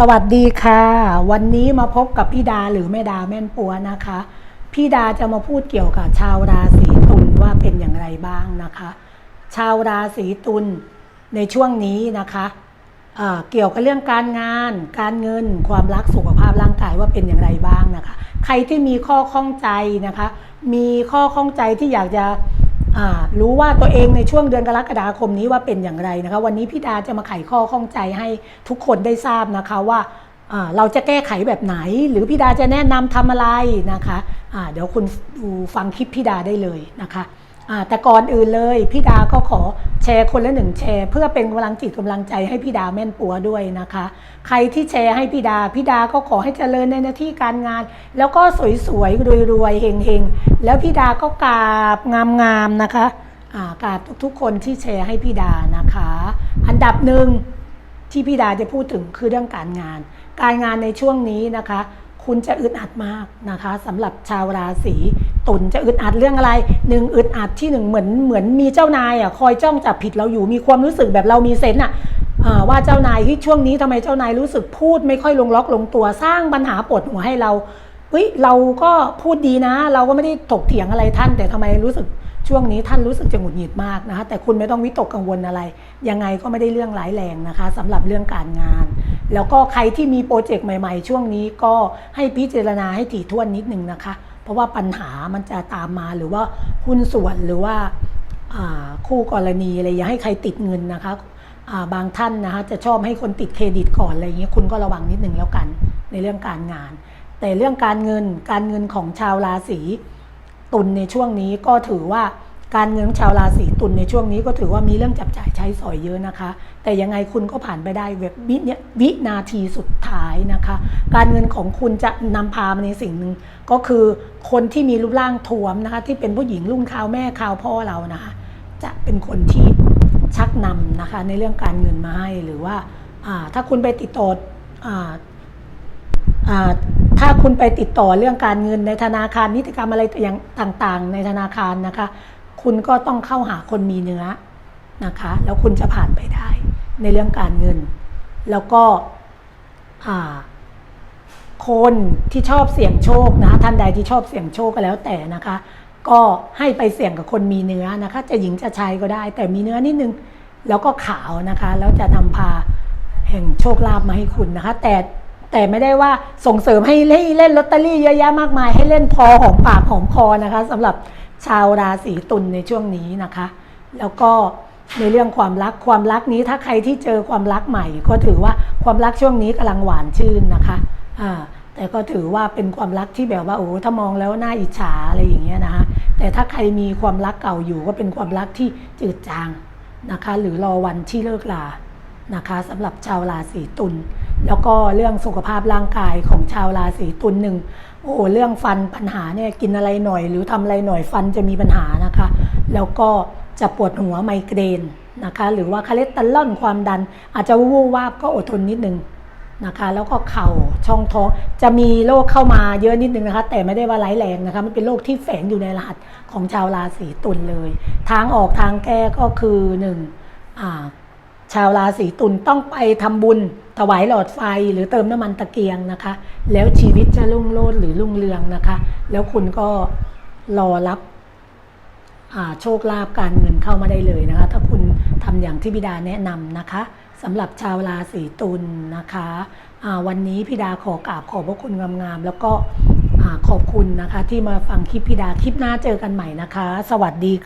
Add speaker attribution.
Speaker 1: สวัสดีค่ะ วันนี้มาพบกับพี่ดาหรือแม่ดาแม่นปัวนะคะ พี่ดาจะมาพูดเกี่ยวกับชาวราศีตุลว่าเป็นอย่างไรบ้างนะคะ ชาวราศีตุลในช่วงนี้นะคะเเกี่ยวกับเรื่องการงาน การเงิน ความรักสุขภาพร่างกายว่าเป็นอย่างไรบ้างนะคะ ใครที่มีข้อข้องใจนะคะ มีข้อข้องใจที่อยากจะ รู้ว่าตัวเองในช่วงเดือนกรกฎาคมนี้ว่าเป็นอย่างไรนะคะ วันนี้พี่ดาจะมาไขข้อข้องใจให้ทุกคนได้ทราบนะคะว่าเราจะแก้ไขแบบไหน หรือพี่ดาจะแนะนำทำอะไรนะคะเดี๋ยวคุณดูฟังคลิปพี่ดาได้เลยนะคะ แต่ก่อนอื่นเลยพี่ดาก็ขอแชร์คนละหนึ่งแชร์ เพื่อเป็นกำลังจิตกำลังใจให้พี่ดาแม่นปัวด้วยนะคะ ใครที่แชร์ให้พี่ดาพี่ดาก็ขอให้เจริญในหน้าที่การงาน แล้วก็สวยๆรวยๆเฮงๆแล้วพี่ดาก็กราบงามๆนะคะกราบทุกๆคนที่แชร์ให้พี่ดานะคะ อันดับหนึ่งที่พี่ดาจะพูดถึงคือเรื่องการงาน การงานในช่วงนี้นะคะ คุณจะอึดอัดมากนะคะสำหรับชาวราศีตุลจะอึดอัดเรื่องอะไรหนึ่งอึดอัดที่หนึ่งเหมือนเหมือนมีเจ้านายอะคอยจ้องจับผิดเราอยู่มีความรู้สึกแบบเรามีเซนอะว่าเจ้านายที่ช่วงนี้ทำไมเจ้านายรู้สึกพูดไม่ค่อยลงล็อกลงตัวสร้างปัญหาปวดหัวให้เราเฮ้ยเราก็พูดดีนะ เราก็ไม่ได้ถกเถียงอะไรท่าน แต่ทำไมรู้สึกช่วงนี้ท่านรู้สึกจะหงุดหงิดมากนะคะแต่คุณไม่ต้องวิตกกังวลอะไร ยังไงก็ไม่ได้เรื่องร้ายแรงนะคะสำหรับเรื่องการงาน แล้วก็ใครที่มีโปรเจกต์ใหม่ ๆ ช่วงนี้ก็ให้พิจารณาให้ถี่ถ้วนนิดนึงนะคะ เพราะว่าปัญหามันจะตามมาหรือว่าหุ้นส่วนหรือว่าคู่กรณีอะไรอย่าให้ใครติดเงินนะคะาบางท่านนะคะจะชอบให้คนติดเครดิตก่อนอะไรอย่างเงี้ยคุณก็ระวังนิดนึงแล้วกันในเรื่องการงาน แต่เรื่องการเงินการเงินของชาวราศีตุลในช่วงนี้ก็ถือว่า การเงินชาวราศีตุลในช่วงนี้ก็ถือว่ามีเรื่องจับจ่ายใช้สอยเยอะนะคะ แต่ยังไงคุณก็ผ่านไปได้แบบวิเนี่ยวินาทีสุดท้ายนะคะ การเงินของคุณจะนำพามาในสิ่งหนึ่งก็คือคนที่มีรูปร่างทวมนะคะ ที่เป็นผู้หญิงรุ่นข่าวแม่ข่าวพ่อเรานะคะจะเป็นคนที่ชักนำนะคะ ในเรื่องการเงินมาให้หรือว่าาถ้าคุณไปติดต่อถ้าคุณไปติดต่อเรื่องการเงินในธนาคารนิติกรรมอะไรอย่างต่างๆ ในธนาคารนะคะ คุณก็ต้องเข้าหาคนมีเนื้อนะคะ แล้วคุณจะผ่านไปได้ในเรื่องการเงิน แล้วก็อ่าคนที่ชอบเสี่ยงโชคนะท่านใดที่ชอบเสี่ยงโชคก็แล้วแต่นะคะ ก็ให้ไปเสี่ยงกับคนมีเนื้อนะคะ จะหญิงจะชายก็ได้ แต่มีเนื้อนิดนึงแล้วก็ขาวนะคะ แล้วจะนำพาแห่งโชคลาภมาให้คุณนะคะ แต่ แต่ไม่ได้ว่าส่งเสริมให้ให้เล่นลอตเตอรี่เยอะแยะมากมาย ให้เล่นพอหอมปากหอมคอนะคะสำหรับชาวราศีตุลในช่วงนี้นะคะ แล้วก็ในเรื่องความรักความรักนี้ถ้าใครที่เจอความรักใหม่ ก็ถือว่าความรักช่วงนี้กำลังหวานชื่นนะคะอ่าแต่ก็ถือว่าเป็นความรักที่แบบว่าโอ้ถ้ามองแล้วน่าอิจฉาอะไรอย่างเงี้ยนะคะแต่ถ้าใครมีความรักเก่าอยู่ก็เป็นความรักที่จืดจางนะคะ หรือรอวันที่เลิกลานะคะสำหรับชาวราศีตุล แล้วก็เรื่องสุขภาพร่างกายของชาวราศีตุลหนึ่งโอ้โหเรื่องฟันปัญหาเนี่ยกินอะไรหน่อย หรือทำอะไรหน่อยฟันจะมีปัญหานะคะ แล้วก็จะปวดหัวไมเกรนนะคะ หรือว่าคาเลสเตอรอลความดัน อาจจะวูบวาบก็อดทนนิดนึงนะคะ แล้วก็เข่าช่องท้องจะมีโรคเข้ามาเยอะนิดนึงนะคะ แต่ไม่ได้ว่าร้ายแรงนะคะมันเป็นโรคที่แฝงอยู่ในรหัสของชาวราศีตุลเลย ทางออกทางแก้ก็คือหนึ่งอ่า ชาวราศีตุลต้องไปทำบุญถวายหลอดไฟหรือเติมน้ำมันตะเกียงนะคะ แล้วชีวิตจะรุ่งโรจน์หรือรุ่งเรืองนะคะ แล้วคุณก็รอรับโชคลาภการเงินเข้ามาได้เลยนะคะ ถ้าคุณทำอย่างที่พิดาแนะนำนะคะสำหรับชาวราศีตุลนะคะอ่าวันนี้พิดาขอกราบขอบพระคุณงามๆแล้วก็ขอบคุณนะคะ ที่มาฟังคลิปพิดาคลิปหน้าเจอกันใหม่นะคะ สวัสดีค่ะ